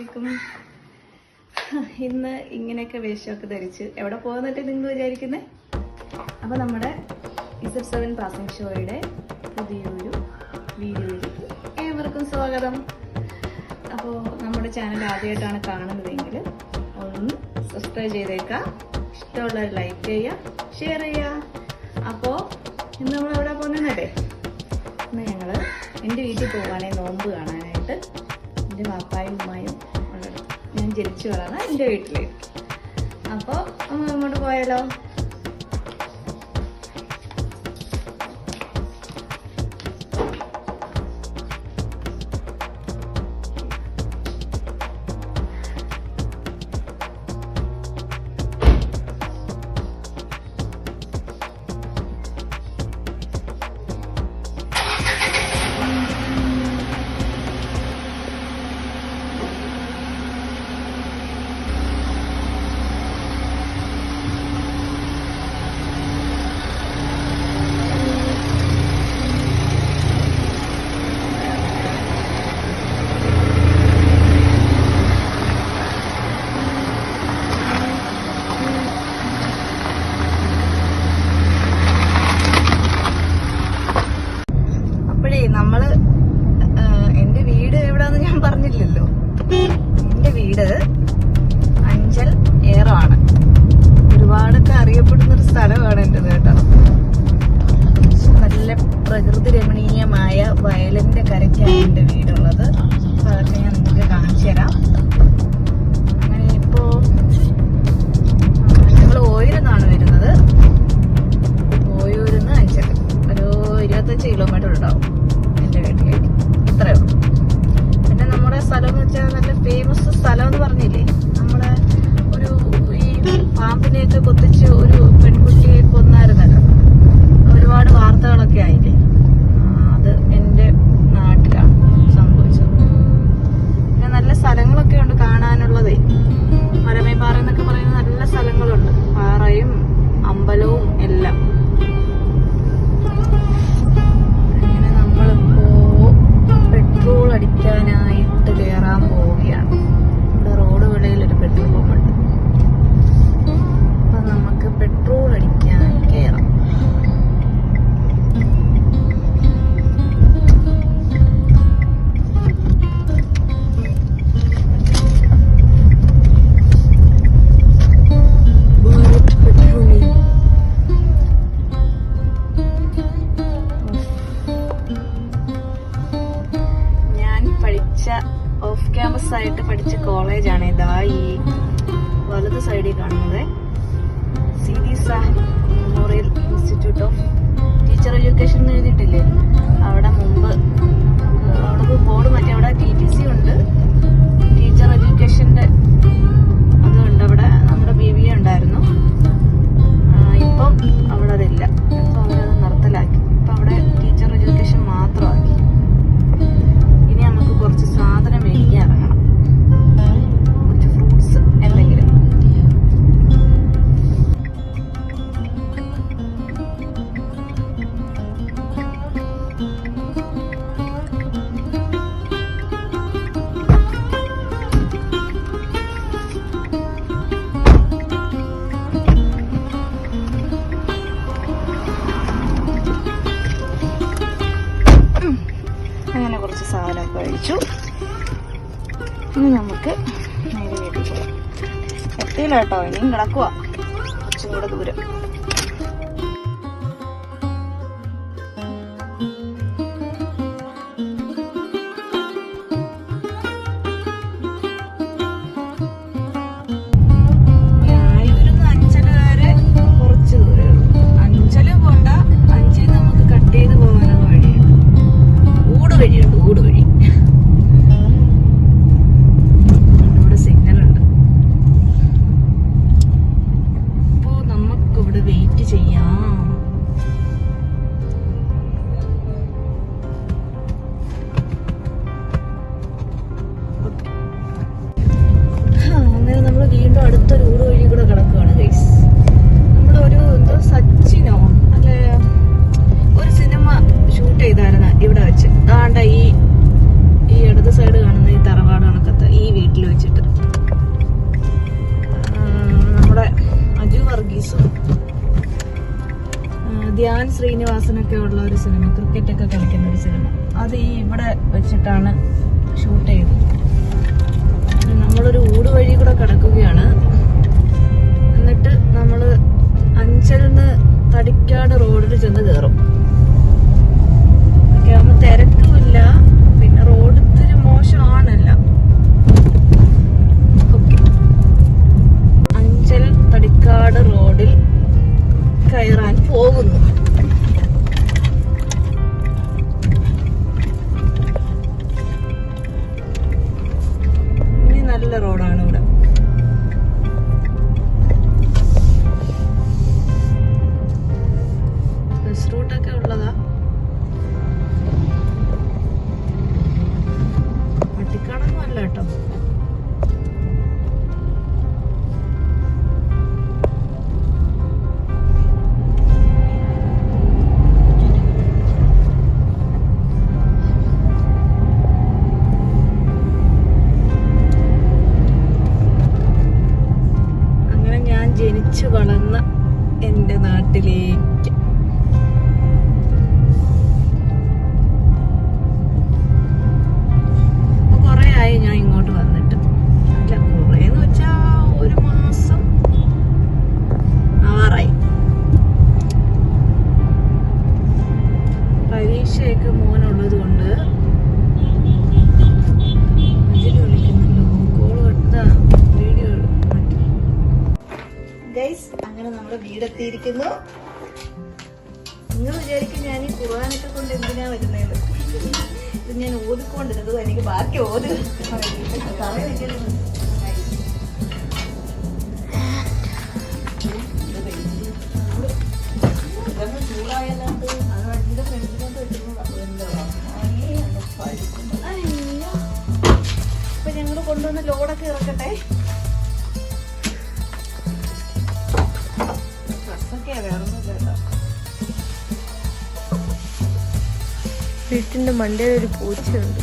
അലൈക്കും ഇന്ന് ഇങ്ങനെയൊക്കെ വേഷമൊക്കെ ധരിച്ച് എവിടെ പോകുന്നിട്ട് നിങ്ങൾ വിചാരിക്കുന്നത് അപ്പോൾ നമ്മുടെ ഇസഫ് സെവൻ പാസിംഗ് ഷോയുടെ പുതിയൊരു വീഡിയോയിലേക്ക് ഏവർക്കും സ്വാഗതം. അപ്പോൾ നമ്മുടെ ചാനൽ ആദ്യമായിട്ടാണ് കാണുന്നതെങ്കിൽ ഒന്ന് സബ്സ്ക്രൈബ് ചെയ്തേക്കാം. ഇഷ്ടമുള്ള ലൈക്ക് ചെയ്യുക ഷെയർ ചെയ്യുക അപ്പോൾ ഇന്ന് നമ്മൾ എവിടെ പോകുന്നതല്ലേ ഇന്ന് ഞങ്ങൾ എന്റെ വീട്ടിൽ പോകാനേ നോമ്പ് കാണാനായിട്ട് എന്റെ വാപ്പായും ഉമ്മായും ഉള്ളത് ഞാൻ ജനിച്ചു വളർന്ന എന്റെ വീട്ടിലേക്ക്. അപ്പോൾ അങ്ങോട്ട് പോയാലോ? അതിരമണീയമായ വയലിന്റെ കരയ്ക്കാണ് എന്റെ വീടുള്ളത്. അപ്പൊ അതൊക്കെ ഞാൻ നിങ്ങൾക്ക് കാണിച്ചു തരാം. അങ്ങനെ ഞങ്ങൾ ഓയിരുന്നാണ് വരുന്നത്. ഓയൂരിന്ന് അയച്ചിട്ട് ഒരു ഇരുപത്തഞ്ച് കിലോമീറ്റർ ഉണ്ടാവും എന്റെ വീട്ടിലേക്ക്. ഇത്രയേ എത്തിയില്ല കേട്ടോ ഇനിയും കിടക്കുക കുറച്ചും കൂടെ ദൂരം. 一整牙 ധ്യാൻ ശ്രീനിവാസനൊക്കെ ഉള്ള ഒരു സിനിമ ക്രിക്കറ്റ് ഒക്കെ കളിക്കുന്ന ഒരു സിനിമ. അത് ഈ ഇവിടെ വെച്ചിട്ടാണ് ഷൂട്ട് ചെയ്തത്. നമ്മളൊരു ഊട് വഴി കൂടെ കിടക്കുകയാണ്. എന്നിട്ട് നമ്മൾ അഞ്ചലിന്ന് തടിക്കാട് റോഡിൽ ചെന്ന് കയറും ഒക്കെ ആകുമ്പോൾ തിരക്കുമില്ല പരീക്ഷയൊക്കെ മോനുള്ളത് കൊണ്ട് അങ്ങനെ നമ്മുടെ വീടെത്തിയിരിക്കുന്നു. നിങ്ങൾ വിചാരിക്കും ഞാൻ ഈ കുറവാനൊക്കെ കൊണ്ട് എന്തിനാ വരുന്നത്? ഇത് ഞാൻ ഓതിക്കൊണ്ടിരുന്നത്. എനിക്ക് ബാക്കി ഓതി തറ കൊണ്ടുവന്ന ലോഡൊക്കെ ഇറക്കട്ടെ. ഡ്രസ്സൊക്കെയാ വേറൊന്നും കേട്ടോ. വീട്ടിന്റെ മണ്ടയിൽ ഒരു പൂച്ചയുണ്ട്.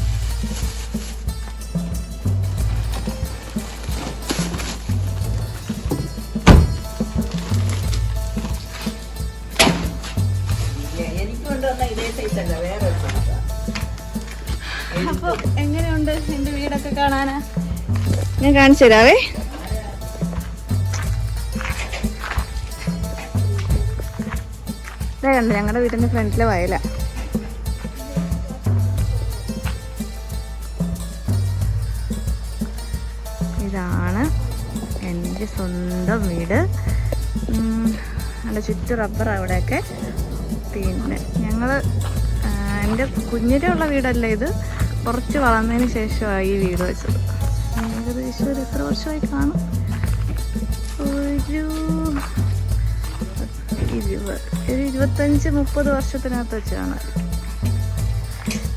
അപ്പൊ എങ്ങനെയുണ്ട് എന്റെ വീടൊക്കെ കാണാനാ? ഞാൻ കാണിച്ചു തരാവേ. കണ്ടോ ഞങ്ങളുടെ വീടിന്റെ ഫ്രണ്ടിലെ വയല. ഇതാണ് എന്റെ സ്വന്തം വീട്. അവിടെ ചുറ്റു റബ്ബർ അവിടെയൊക്കെ. പിന്നെ ഞങ്ങൾ എന്റെ കുഞ്ഞിലുള്ള വീടല്ല ഇത്? കുറച്ച് വളർന്നതിന് ശേഷമാണ് ഈ വീട് വെച്ചത്. ഏകദേശം ഒരു എത്ര വർഷമായി കാണും? ഒരു ഇരുപത് ഒരു ഇരുപത്തഞ്ച് മുപ്പത് വർഷത്തിനകത്ത് വെച്ചാണ്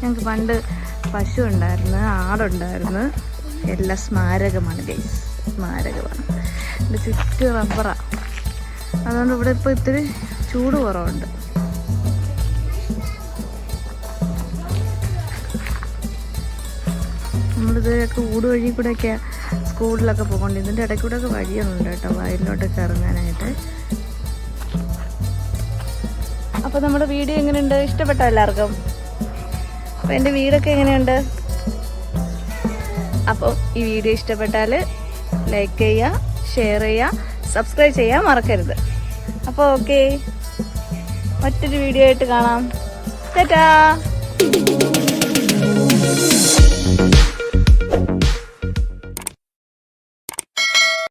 ഞങ്ങൾക്ക് പണ്ട് പശു ഉണ്ടായിരുന്നു ആടുണ്ടായിരുന്നു. എല്ലാം സ്മാരകമാണ് ഗൈസ്. സ്മാരകമാണ്. എന്റെ ചുറ്റും റബ്ബറാണ് അതുകൊണ്ട് ഇവിടെ ഇപ്പോൾ ഇത്തിരി ചൂട് കുറവുണ്ട്. നമ്മളിതൊക്കെ ഊട് വഴി കൂടെയൊക്കെ സ്കൂളിലൊക്കെ പോകണ്ട. ഇതിന്റെ ഇടയ്ക്ക് കൂടെ ഒക്കെ വഴിയൊന്നുണ്ട് കേട്ടോ വയലിലോട്ടൊക്കെ ഇറങ്ങാനായിട്ട് അപ്പോൾ നമ്മുടെ വീഡിയോ എങ്ങനെയുണ്ട്? ഇഷ്ടപ്പെട്ടോ എല്ലാവർക്കും? അപ്പോൾ എന്റെ വീടൊക്കെ എങ്ങനെയുണ്ട്? അപ്പോൾ ഈ വീഡിയോ ഇഷ്ടപ്പെട്ടാൽ ലൈക്ക് ചെയ്യുക ഷെയർ ചെയ്യുക സബ്സ്ക്രൈബ് ചെയ്യാൻ മറക്കരുത്. അപ്പോൾ ഓക്കെ മറ്റൊരു വീഡിയോ ആയിട്ട് കാണാം. ടാറ്റാ